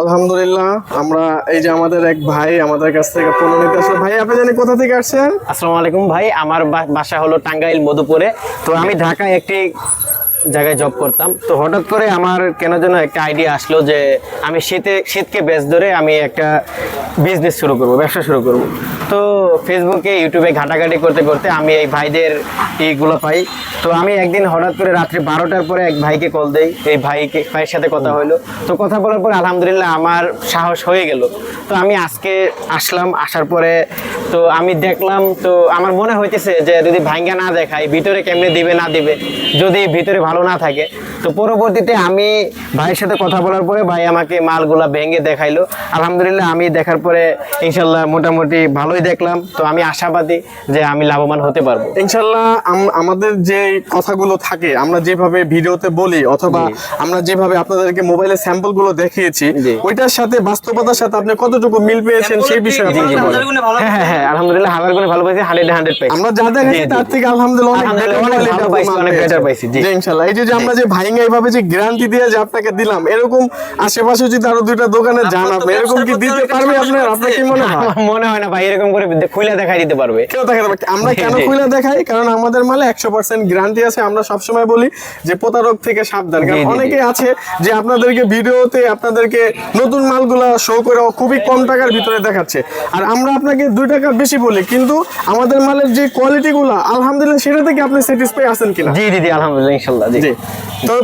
আলহামদুলিল্লাহ, আমরা এই যে আমাদের এক ভাই আমাদের কাছ থেকে পণ্য নিতে আসলে। ভাই, আপনি জানি কোথা থেকে আসছেন? আসসালামু আলাইকুম ভাই, আমার বাসা হলো টাঙ্গাইল, মধুপুরে। তো আমি ঢাকায় একটি জায়গায় জব করতাম। তো হঠাৎ করে আমার কেন যেন একটা আইডিয়া আসলো যে আমি শীতে শীতকে বেশ ধরে আমি একটা বিজনেস শুরু করব, ব্যবসা শুরু করব। তো ফেসবুকে ইউটিউবে ঘাটাঘাটি করতে করতে আমি এই ভাইদের এইগুলো পাই। তো আমি একদিন হঠাৎ করে রাত্রি বারোটার পরে এক ভাইকে কল দেই। এই ভাইকে ভাইয়ের সাথে কথা হলো। তো কথা বলার পর আলহামদুলিল্লাহ আমার সাহস হয়ে গেল। তো আমি আজকে আসলাম, আসার পরে তো আমি দেখলাম তো আমার মনে হইতেছে যে যদি ভাঙ্গা না দেখায় ভিতরে কেমনে দিবে না দিবে যদি ভিতরে ভালো না থাকে। তো পরবর্তীতে আমি ভাইয়ের সাথে কথা বলার পরে ভাই আমাকে মালগুলা ভেঙে দেখাইলো। আলহামদুলিল্লাহ আমি দেখার পরে ইনশাল্লাহ মোটামুটি ভালোই দেখলাম। তো আমি আশাবাদী যে আমি লাভবান হতে পারব। ইনশাল্লাহ আমাদের যে কথাগুলো থাকে আমরা যেভাবে ভিডিওতে বলি অথবা আমরা যেভাবে আপনাদেরকে মোবাইলে স্যাম্পলগুলো দেখিয়েছি ওইটার সাথে বাস্তবতার সাথে আপনি কতটুকু মিল পেয়েছেন সেই বিষয়ে। বলেন। হ্যাঁ হ্যাঁ। হ্যাঁ আলহামদুলিল্লাহ হাজার গুণে ভালো পাইছি হান্ড্রেড হান্ড্রেড পাইছি। আমরা যা জি, তার থেকে আলহামদুলিল্লাহ অনেক ভালো পাইছি, অনেক পেয়েছেন। পাইছি, জি। এই যে যে আমরা যে ভাইঙ্গা এইভাবে যে গ্যারান্টি দিয়ে যে আপনাকে দিলাম এরকম আশেপাশে যদি আরও দুইটা দোকানে যান আপনি এরকম কি দিতে পারবে আপনার? আপনার কি মনে হয়? মনে হয় না ভাই এরকম করে খুলে দেখাই দিতে পারবে। কেউ দেখাতে পারে আমরা কেন খুলে দেখাই? কারণ আমাদের মালে একশো পার্সেন্ট গ্যারান্টি আছে আমরা সবসময় বলি যে প্রতারক থেকে সাবধান। কারণ। অনেকে আছে যে আপনাদেরকে ভিডিওতে আপনাদেরকে নতুন মালগুলা শো করে খুবই কম টাকার ভিতরে দেখাচ্ছে। আর আমরা আপনাকে দুই টাকা বেশি বলি কিন্তু আমাদের মালের যে কোয়ালিটি গুলা আলহামদুলিল্লাহ সেটা থেকে আপনি স্যাটিসফাই আছেন কিনা? জি দিদি আলহামদুলিল্লাহ ইনশাল্লাহ জি। তো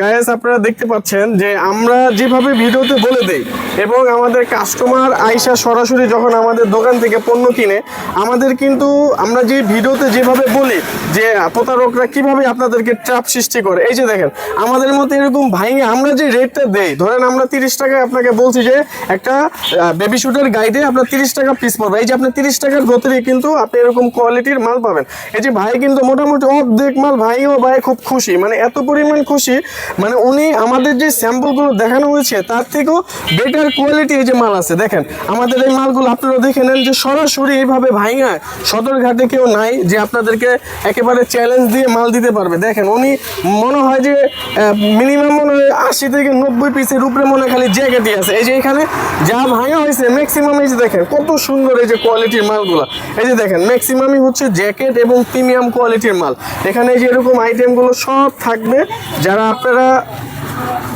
গায়েস আপনারা দেখতে পাচ্ছেন যে আমরা যেভাবে ভিডিওতে বলে দেই এবং আমাদের কাস্টমার আইসা সরাসরি যখন আমাদের দোকান থেকে পণ্য কিনে আমাদের কিন্তু আমরা যে ভিডিওতে যেভাবে বলি যে প্রতারকরা কীভাবে আপনাদেরকে ট্র্যাপ সৃষ্টি করে এই যে দেখেন আমাদের মতো এরকম ভাইঙে আমরা যে রেটটা দেই ধরেন আমরা তিরিশ টাকায় আপনাকে বলছি যে একটা বেবি শুটের গাইডে আপনার তিরিশ টাকা পিস পড়বে এই যে আপনি তিরিশ টাকার ভেতরে কিন্তু আপনি এরকম কোয়ালিটির মাল পাবেন। এই যে ভাই কিন্তু মোটামুটি অর্ধেক মাল ভাইও ভাই খুব খুশি। মানে এত পরিমাণ খুশি মানে উনি আমাদের যে স্যাম্পলগুলো দেখানো হয়েছে, তার থেকেও বেটার কোয়ালিটি এই যে মাল আছে। দেখেন, আমাদের এই মালগুলো আপনারা দেখে নেন যে সরাসরি এইভাবে ভাই ভাইঙা সদরঘাটে কেউ নাই যে আপনাদেরকে একেবারে চ্যালেঞ্জ দিয়ে মাল দিতে পারবে। দেখেন, উনি মনে হয় যে মিনিমাম মনে হয় আশি থেকে নব্বই পিসের উপরে মনে খালি জ্যাকেটই আছে। এই যে এখানে যা ভাঙা হয়েছে ম্যাক্সিমাম এই যে দেখেন, কত সুন্দর এই যে কোয়ালিটির মালগুলো। এই যে দেখেন ম্যাক্সিমামই হচ্ছে জ্যাকেট এবং প্রিমিয়াম কোয়ালিটির মাল। এখানে যে এরকম আইটেমগুলো সব থাকবে। যারা আপনারা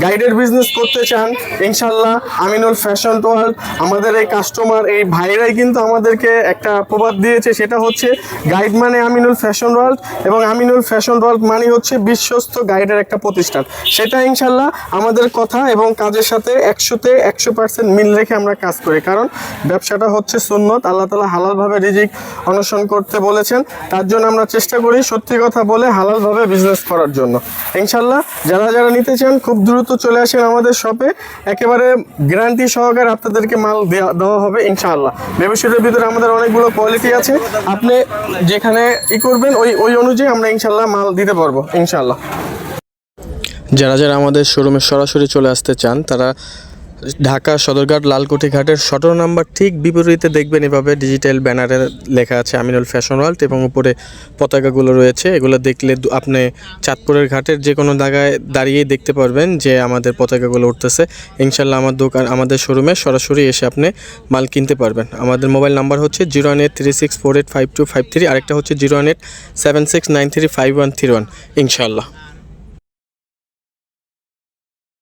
গাইডের বিজনেস করতে চান, ইনশাল্লাহ আমিনুল ফ্যাশন ওয়ার্ল্ড আমাদের এই কাস্টমার এই ভাইরাই কিন্তু আমাদেরকে একটা প্রবাদ দিয়েছে, সেটা হচ্ছে গাইড মানে আমিনুল ফ্যাশন ওয়ার্ল্ড এবং আমিনুল ফ্যাশন ওয়ার্ল্ড মানে হচ্ছে বিশ্বস্ত গাইডের একটা প্রতিষ্ঠান। সেটা ইনশাল্লাহ আমাদের কথা এবং কাজের সাথে একশোতে একশো পার্সেন্ট মিল রেখে আমরা কাজ করি। কারণ ব্যবসাটা হচ্ছে সুন্নত, আল্লাহ তালা হালালভাবে রিজিক অনশন করতে বলেছেন, তার জন্য আমরা চেষ্টা করি সত্যি কথা বলে হালালভাবে বিজনেস করার জন্য। ইনশাল্লাহ যারা যারা নিতে চান খুব দ্রুত চলে আসেন আমাদের শপে একেবারে গ্যারান্টি সহকারে আপনাদেরকে মাল দেওয়া হবে, ইনশাআল্লাহ। ব্যবসায়ের ভিতরে আমাদের অনেকগুলো কোয়ালিটি আছে। আপনি যেখানে ই করবেন, ওই ওই অনুযায়ী আমরা ইনশাল্লাহ মাল দিতে পারব, ইনশাআল্লাহ। যারা যারা আমাদের শোরুমে সরাসরি চলে আসতে চান, তারা ঢাকা সদরঘাট লালকুঠি ঘাটের সতেরো নাম্বার ঠিক বিপরীতে দেখবেন এভাবে ডিজিটাল ব্যানারে লেখা আছে আমিনুল ফ্যাশন ওয়ার্ল্ড এবং উপরে পতাকাগুলো রয়েছে। এগুলো দেখলে আপনি চাঁদপুরের ঘাটের যে কোনো জায়গায় দাঁড়িয়েই দেখতে পারবেন যে আমাদের পতাকাগুলো উঠতেছে। ইনশাল্লাহ আমার দোকান আমাদের শোরুমে সরাসরি এসে আপনি মাল কিনতে পারবেন। আমাদের মোবাইল নাম্বার হচ্ছে zero one eight three six four eight five two five three, আরেকটা হচ্ছে zero one eight seven six nine three five one three one. ইনশাল্লাহ